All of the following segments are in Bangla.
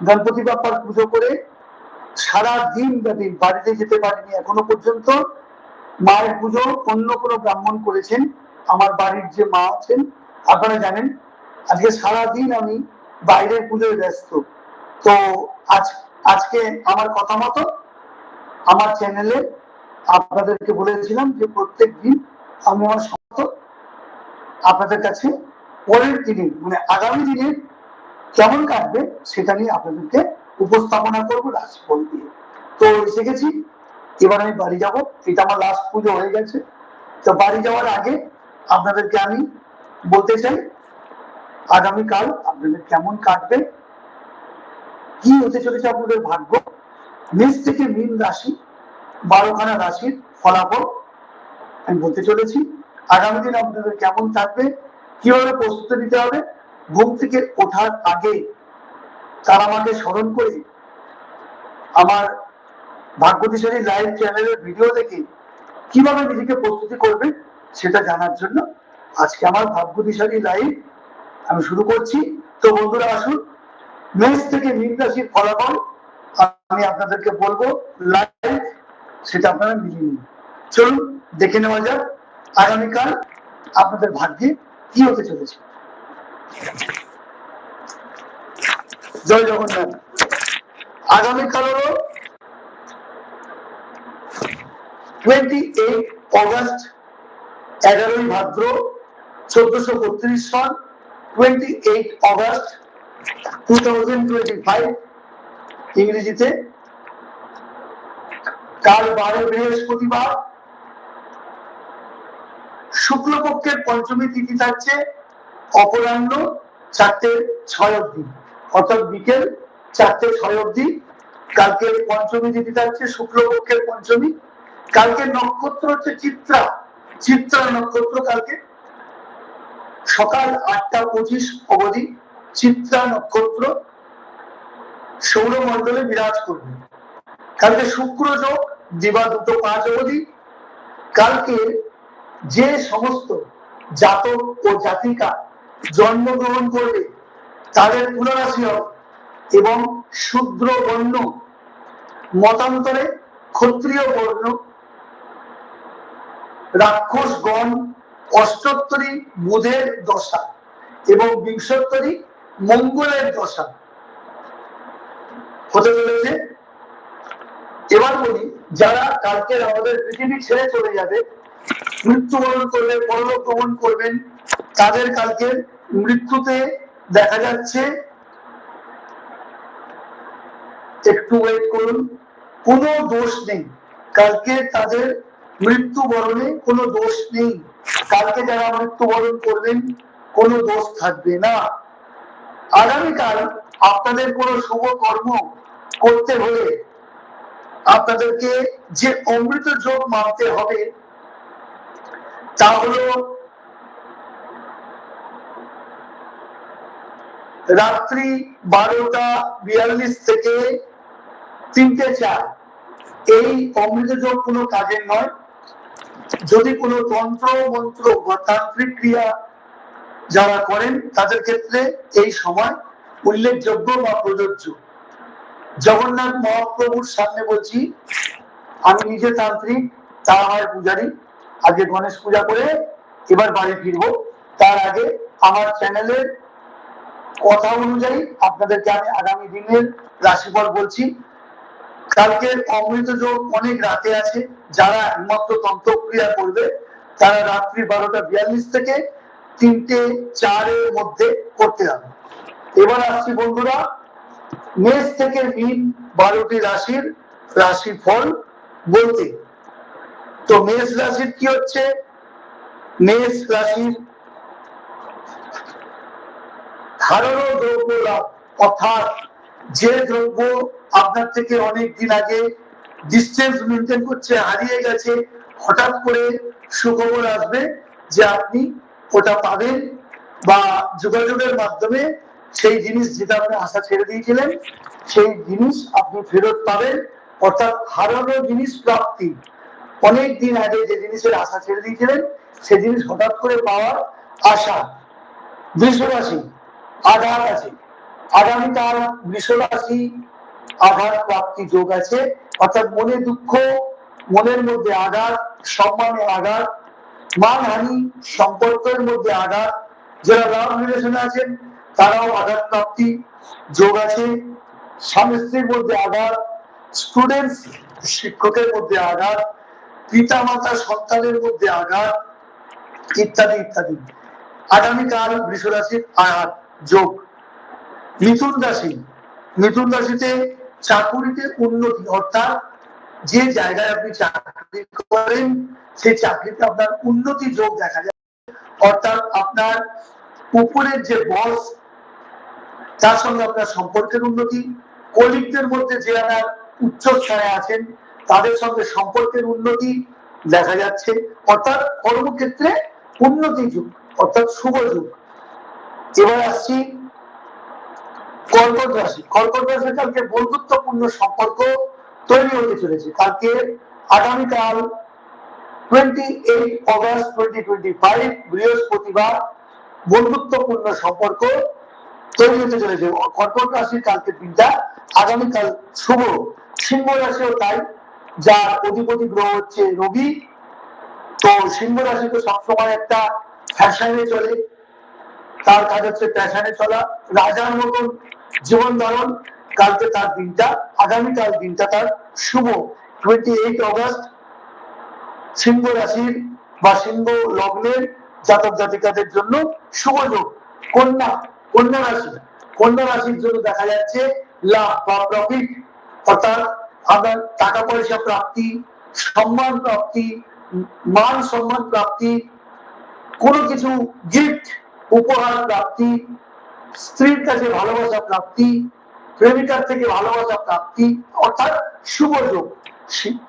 গণপতি বাপ্পার পুজো করে সারা দিন ব্যাপী বাড়িতে যেতে পারিনি এখনও পর্যন্ত। মায়ের পুজো অন্য কোনো ব্রাহ্মণ করেছেন, আমার বাড়ির যে মা আছেন, আপনারা জানেন, আজকে সারা দিন আমি বাইরের পুজোয় ব্যস্ত। তো আজ, আজকে আমার কথা মতো আমার চ্যানেলে আপনাদেরকে বলেছিলাম যে প্রত্যেক দিন আমি আমার সমস্ত আপনাদের কাছে পরের দিনে মানে আগামী দিনে কেমন কাটবে সেটা নিয়ে আপনাদেরকে উপস্থাপনা করব রাশিফল দিয়ে। তো এসে গেছি। এবার আমি বাড়ি যাব। এটা আমার লাস্ট পুজো হয়ে গেছে। তো বাড়ি যাওয়ার আগে আপনাদেরকে আমি বলতে চাই, আগামীকাল আপনাদের কেমন কাটবে, কি হতে চলেছে আপনাদের ভাগ্য, মেষ থেকে মীন রাশি, বারোখানা রাশির ফলাফল আমি বলতে চলেছি। আগামী দিন আপনাদের কেমন থাকবে, কীভাবে প্রস্তুতি নিতে হবে ঘুম থেকে ওঠার আগে তারা আমাকে স্মরণ করে আমার ভাগ্যদিশালী লাইভ চ্যানেলের ভিডিও দেখে কীভাবে নিজেকে প্রস্তুতি করবে সেটা জানার জন্য আজকে আমার ভাগ্যদিশালী লাইভ আমি শুরু করছি। তো বন্ধুরা, আসুন। মেষ থেকে মীন রাশির ফলাফল আমি আপনাদেরকে বলব। লাইভ সেটা আপনারা মিলিয়ে নিন। চলুন, দেখে নেওয়া যাক আগামীকাল আপনাদের ভাগ্যে কি হতে চলেছে। জয় জগন্নাথ। আগামীকাল হলো টোয়েন্টি এইট অগস্ট এগারোই ভাদ্র চোদ্দশো বত্রিশ সন twenty eight August two thousand twenty five ইংরেজিতে। কাল বারো বৃহস্পতিবার শুক্লপক্ষের পঞ্চমী তিথি থাকছে। অপরাহ্ন চারটে ছয় অব্দি অর্থাৎ বিকেল চারটে ছয় অব্দি কালকে পঞ্চমী তিথি থাকছে শুক্লপক্ষের পঞ্চমী। কালকে নক্ষত্র হচ্ছে চিত্রা। চিত্রা নক্ষত্র কালকে সকাল আটটা পঁচিশ অবধি চিত্রা নক্ষত্র সৌরমণ্ডলে বিরাজ করবে। কালকে শুক্র যোগ, দিবা দুটো পাঁচ অবধি। কালকে যে সমস্ত জাতক ও জাতিকা জন্মগ্রহণ করবে তাদের পুনরাশি হবে এবং শূদ্র বর্ণ মতান্তরে ক্ষত্রিয় বর্ণ, রাক্ষসগণ, অষ্টোত্তরী বুধের দশা এবং বিংশোত্তরী মঙ্গলের দশা। হতে চলেছে। এবার বলি, যারা কালকে আমাদের পৃথিবী ছেড়ে চলে যাবে মৃত্যুবরণ করবে পরলোক গমন করবেন। তাদের কালকে মৃত্যুতে দেখা যাচ্ছে, একটু ওয়েট করুন, কোনো দোষ নেই। কালকে তাদের মৃত্যুবরণে কোনো দোষ নেই। কালকে যারা মৃত্যুবরণ করবেন, কোনো দোষ থাকবে না। আগামীকাল আপনাদের কোনো শুভ কর্ম করতে হলে আপনাদেরকে যে অমৃত যোগ মানতে হবে তা হলো রাত্রি বারোটা বিয়াল্লিশ থেকে তিনটে চার। এই অমৃত যোগ কোনো কাজের নয়। যদি কোনো তন্ত্র, মন্ত্র বা তান্ত্রিক ক্রিয়া যারা করেন, তাদের ক্ষেত্রে এই সময় উল্লেখযোগ্য বা প্রযোজ্য। জগন্নাথ মহাপ্রভুর সামনে বলছি, আমি নিজে তান্ত্রিক, তা আমার পূজারি। আজকে গণেশ পূজা করে এবার বাড়ি ফিরবো। তার আগে আমার চ্যানেলের কথা অনুযায়ী আপনাদেরকে আমি আগামী দিনের রাশিফল বলছি। কালকের অমৃত যোগ অনেক রাতে আছে, যারা একমাত্র তন্ত্রক্রিয়া করবে, তারা রাত্রি বারোটা বিয়াল্লিশ থেকে তিনটে চারের মধ্যে করতে হবে এবার আসছি বন্ধুরা, মেষ থেকে মিন বারোটি রাশির রাশি ফল বলতে। তো মেষ রাশির কি হচ্ছে? মেষ রাশির ধারণ দ্রব্য লাভ। অর্থাৎ যে দ্রব্য আপনার থেকে অনেক দিন আগে ডিস্টেন্স মেনটেন করছে, হারিয়ে গেছে, হঠাৎ করে সুখবর আসবে যে আপনি ওটা পাবেন বা যোগাযোগের মাধ্যমে সেই জিনিস যেটা আপনি আশা ছেড়ে দিয়েছিলেন, সেই জিনিস আপনি ফেরত পাবেন। অর্থাৎ হারানো জিনিস প্রাপ্তি। অনেক দিন আগে যে জিনিসের আশা ছেড়ে দিয়েছিলেন, সে জিনিস হঠাৎ করে পাওয়ার আশা। বৃষ রাশি আঘাত আছে। আগামীকাল বৃষ রাশি আঘাত প্রাপ্তি যোগ আছে। অর্থাৎ মনে দুঃখ, মনের মধ্যে আঘাত, সম্মানে আঘাত, মানহানি, সম্পর্কের মধ্যে আঘাত, যারা লাভ রিলেশনে আছেন, তারাও আঘাত প্রাপ্তি যোগ আছে। স্বামী স্ত্রীর মধ্যে আঘাত স্টুডেন্টস শিক্ষকের মধ্যে আঘাত পিতা মাতা সন্তানের মধ্যে আঘাত, ইত্যাদি ইত্যাদি। আগামীকাল বৃষ রাশির আঘাত যোগ। মিথুন রাশি। মিথুন রাশিতে চাকুরিতে উন্নতি, অর্থাৎ যে জায়গায় আপনি চাকরি করেন, সেই চাকরিতে আপনার উন্নতি যোগ দেখা যায়। অর্থাৎ আপনার উপরের যে বস, তার সঙ্গে আপনার সম্পর্কের উন্নতি। কলিগদের মধ্যে যে আপনার উচ্চ স্তরে আছেন তাদের সঙ্গে সম্পর্কের উন্নতি দেখা যাচ্ছে। অর্থাৎ কর্মক্ষেত্রে উন্নতি যুগ, অর্থাৎ শুভ যুগ। এবার আসছি কর্কট রাশি। কর্কট রাশি কালকে বন্ধুত্বপূর্ণ সম্পর্ক তৈরি হতে চলেছে। কালকে আগামীকাল twenty eight August twenty twenty five বৃহস্পতিবার বন্ধুত্বপূর্ণ সম্পর্ক তৈরি হতে চলেছে। কর্কট রাশির কালকে দিনটা আগামীকাল শুভ। সিংহ রাশিও তাই যার অধিপতি গ্রহ হচ্ছে রবি। তো সিংহ রাশি তো সবসময় একটা ফ্যাশনে চলে। তার কাজ হচ্ছে ফ্যাশনে চলা। রাজার মতন জীবন ধারণ। কালকে তার দিনটা, আগামীকাল দিনটা তার শুভ। টোয়েন্টি এইট অগস্ট সিংহ রাশির বা সিংহ লগ্নের জাতক জাতিকাদের জন্য শুভ যোগ। কন্যা কন্যা রাশি। কন্যা রাশির জন্য দেখা যাচ্ছে লাভ বা প্রফিট অর্থাৎ আপনার টাকা পয়সা প্রাপ্তি, সম্মান প্রাপ্তি, মান সম্মান প্রাপ্তি, কোনো কিছু গিফট উপহার প্রাপ্তি, স্ত্রীর কাছে ভালোবাসা প্রাপ্তি প্রেমিকার থেকে ভালোবাসা প্রাপ্তি, অর্থাৎ শুভ যোগ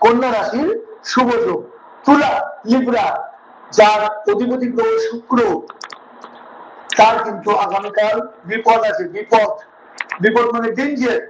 কন্যা রাশির শুভ যোগ, তুলা লিব্রা যার অধিপতি গ্রহ শুক্র, তার কিন্তু আগামীকাল বিপদ আছে, বিপদ। বিপদ মানে ডেঞ্জার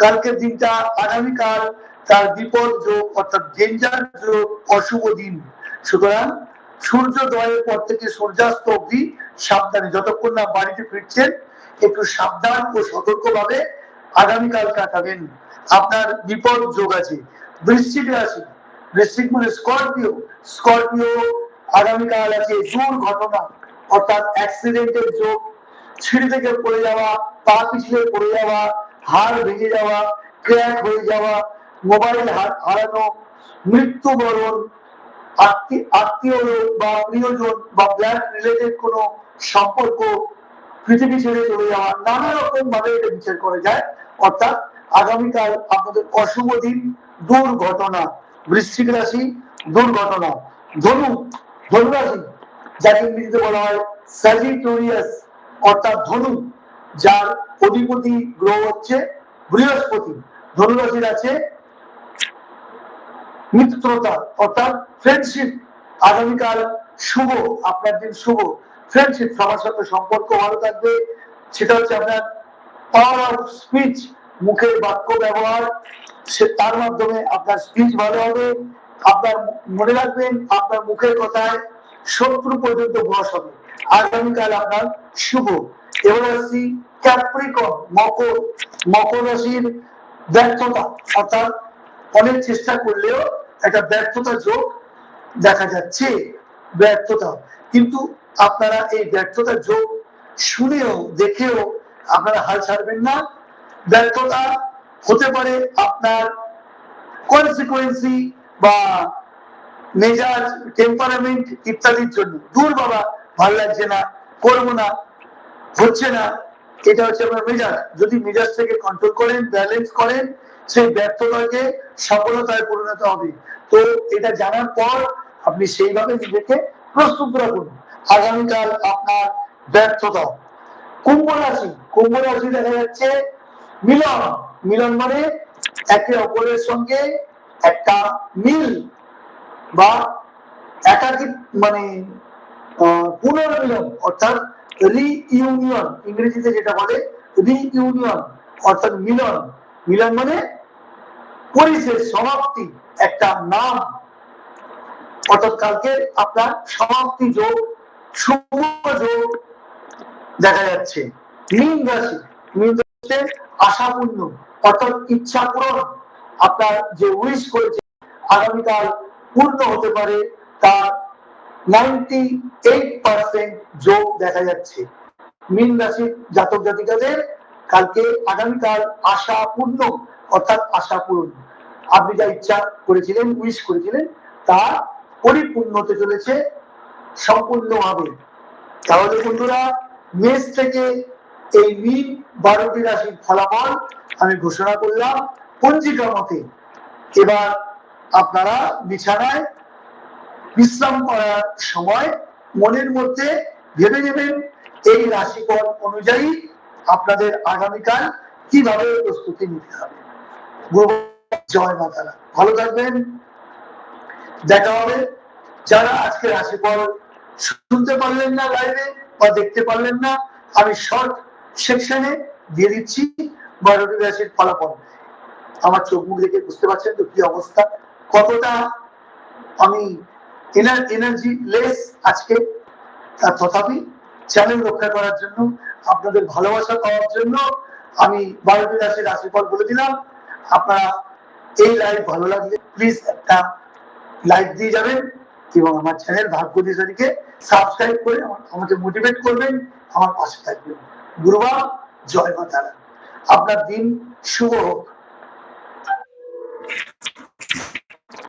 কালকের দিনটা আগামীকাল তার বিপদ যোগ, অর্থাৎ ডেঞ্জার যোগ, অশুভ দিন। সুতরাং সূর্যোদয়ের পর থেকে সূর্যাস্ত অবধি সাবধানে, যতক্ষণ না বাড়িতে ফিরছেন, একটু সাবধান ও সতর্কভাবে আগামীকাল কাটাবেন। আপনার বিপদ যোগ আছে। বৃশ্চিক রাশি, বৃশ্চিক মানে স্করপিও। স্করপিও আগামীকাল আছে দুর্ঘটনা, অর্থাৎ অ্যাক্সিডেন্টের যোগ। সিঁড়ি থেকে পড়ে যাওয়া, পা পিছলে পড়ে যাওয়া হাড় ভেঙে যাওয়া ক্র্যাক হয়ে যাওয়া মোবাইল হারানো মৃত্যুবরণ আত্মীয় লোক বা প্রিয়জন বা ব্লাড রিলেটেড কোনো সম্পর্ক পৃথিবী ছেড়ে চলে যাওয়া, নানা রকম ভাবে এটা বিচার করা যায়। অর্থাৎ আগামীকাল আপনাদের অশুভ দিন, দুর্ঘটনা, বৃশ্চিক রাশি, দুর্ঘটনা। ধনু ধনু যাকে ইংরেজিতে বলা হয় স্যাজিটোরিয়াস অর্থাৎ ধনু, যার অধিপতি গ্রহ হচ্ছে বৃহস্পতি। ধনু রাশির আছে মিত্রতা, অর্থাৎ ফ্রেন্ডশিপ আগামীকাল শুভ, আপনার দিন শুভ। ফ্রেন্ডশিপ সবার সাথে সম্পর্ক ভালো থাকবে। সেটা হচ্ছে আপনার পাওয়ার অফ স্পিচ মুখের বাক্য ব্যবহার। তার মাধ্যমে আপনার স্পিচ ভালো হবে। আপনার মনে রাখবেন, আপনার মুখের কথায় শত্রু পর্যন্ত বস হবে। আগামীকাল আপনার শুভ। এবার আসছি ক্যাপ্রিকন মকর মকর রাশির ব্যর্থতা, অর্থাৎ অনেক চেষ্টা করলেও একটা ব্যর্থতা যোগ দেখা যাচ্ছে, ব্যর্থতা। কিন্তু আপনারা এই ব্যর্থতা যোগ শুনেও, দেখেও আপনারা হাল ছাড়বেন না। ব্যর্থতা হতে পারে আপনার কনসিকুয়েন্সি বা মেজাজ টেম্পারামেন্ট ইত্যাদির জন্য। দূর বাবা, ভালো লাগছে না, করব না, হচ্ছে না। এটা হচ্ছে আপনার মেজাজ। যদি মেজাজ থেকে কন্ট্রোল করেন ব্যালেন্স করেন, সেই ব্যর্থতাকে সফলতায় পরিণত হবে। তো এটা জানার পর আপনি সেইভাবে নিজেকে প্রস্তুত রাখুন। আগামীকাল আপনার ব্যর্থতা। কুম্ভ রাশি। কুম্ভ রাশি দেখা যাচ্ছে মিলন। মিলন মানে একে অপরের সঙ্গে একটা মিল বা একাধিক মানে পুনর্মিলন। অর্থাৎ রিইউনিয়ন ইংরেজিতে যেটা বলে রিইউনিয়ন অর্থাৎ মিলন। মিলন মানে পরিশেষ, সমাপ্তি, একটা নাম। অর্থাৎ কালকে আপনার সমাপ্তি যোগ, শুভ যোগ দেখা যাচ্ছে। মীন রাশি, মীন হচ্ছে আশাপূর্ণ, অর্থাৎ ইচ্ছা পূরণ আপনার যে উইশ করেছে, আগামীকাল পূর্ণ হতে পারে, তার নাইনটি এইট পার্সেন্ট যোগ দেখা যাচ্ছে। মীন রাশির জাতক জাতিকাদের কালকে আগামীকাল আশা পূর্ণ অর্থাৎ আশা পূরণ আপনি যা ইচ্ছা করেছিলেন উইশ করেছিলেন, তা পরিপূর্ণ হতে চলেছে সম্পূর্ণভাবে। তাহলে বন্ধুরা, মেষ থেকে এই মীন বারোটি রাশির ফলাফল আমি ঘোষণা করলাম পঞ্জিকা মতে। এবার আপনারা বিছানায় বিশ্রাম করার সময় মনের মধ্যে ভেবে নেবেন এই রাশিফল অনুযায়ী আপনাদের আগামীকাল কীভাবে প্রস্তুতি নিতে হবে। জয় মাতারা। ভালো থাকবেন। দেখা হবে। যারা আজকে রাশিফল শুনতে পারলেন না লাইভে বা দেখতে পারলেন না, আমি শর্ট সেকশনে দিয়ে দিচ্ছি। বারোটি রাশির ফলাফল। আমার চোখ মুখ দেখে বুঝতে পারছেন তো কি অবস্থা? কতটা আমি এনার্জি লেস আজকে। তা তথাপি চ্যানেল রক্ষা করার জন্য, আপনাদের ভালোবাসা পাওয়ার জন্য আমি বারোটি রাশির রাশিফল বলে দিলাম। আপনারা এই লাইভ ভালো লাগলে প্লিজ একটা লাইক দিয়ে যাবেন এবং আমার চ্যানেল ভাগ্য দিশারিকে সাবস্ক্রাইব করে আমাকে মোটিভেট করবেন, আমার পাশে থাকবেন। গুরুবার, জয় মা তারা। আপনার দিন শুভ হোক।